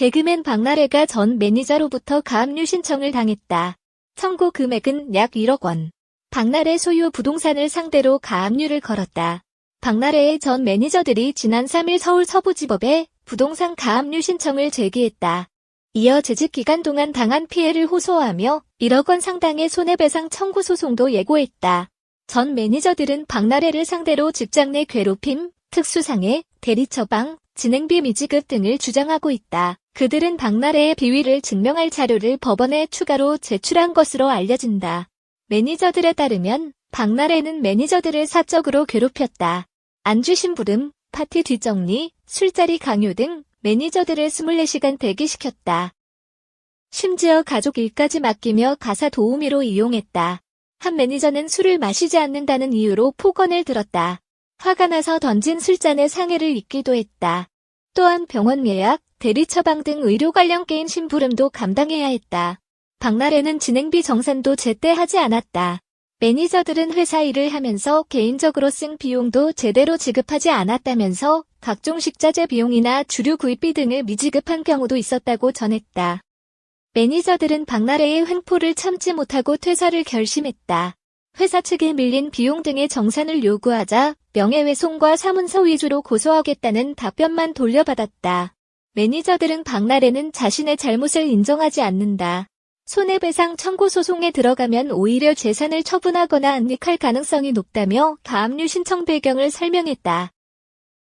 개그맨 박나래가 전 매니저로부터 가압류 신청을 당했다. 청구 금액은 약 1억 원. 박나래 소유 부동산을 상대로 가압류를 걸었다. 박나래의 전 매니저들이 지난 3일 서울 서부지법에 부동산 가압류 신청을 제기했다. 이어 재직 기간 동안 당한 피해를 호소하며 1억 원 상당의 손해배상 청구 소송도 예고했다. 전 매니저들은 박나래를 상대로 직장 내 괴롭힘, 특수상해, 대리 처방, 진행비 미지급 등을 주장하고 있다. 그들은 박나래의 비위를 증명할 자료를 법원에 추가로 제출한 것으로 알려진다. 매니저들에 따르면 박나래는 매니저들을 사적으로 괴롭혔다. 안주 심부름, 파티 뒷정리, 술자리 강요 등 매니저들을 24시간 대기시켰다. 심지어 가족 일까지 맡기며 가사 도우미로 이용했다. 한 매니저는 술을 마시지 않는다는 이유로 폭언을 들었다. 화가 나서 던진 술잔에 상해를 입기도 했다. 또한 병원 예약, 대리 처방 등 의료 관련 게임 심부름도 감당해야 했다. 박나래는 진행비 정산도 제때 하지 않았다. 매니저들은 회사 일을 하면서 개인적으로 쓴 비용도 제대로 지급하지 않았다면서 각종 식자재 비용이나 주류 구입비 등을 미지급한 경우도 있었다고 전했다. 매니저들은 박나래의 횡포를 참지 못하고 퇴사를 결심했다. 회사 측에 밀린 비용 등의 정산을 요구하자 명예훼손과 사문서 위조로 고소하겠다는 답변만 돌려받았다. 매니저들은 박나래는 자신의 잘못을 인정하지 않는다. 손해배상 청구 소송에 들어가면 오히려 재산을 처분하거나 안익할 가능성이 높다며 가압류 신청 배경을 설명했다.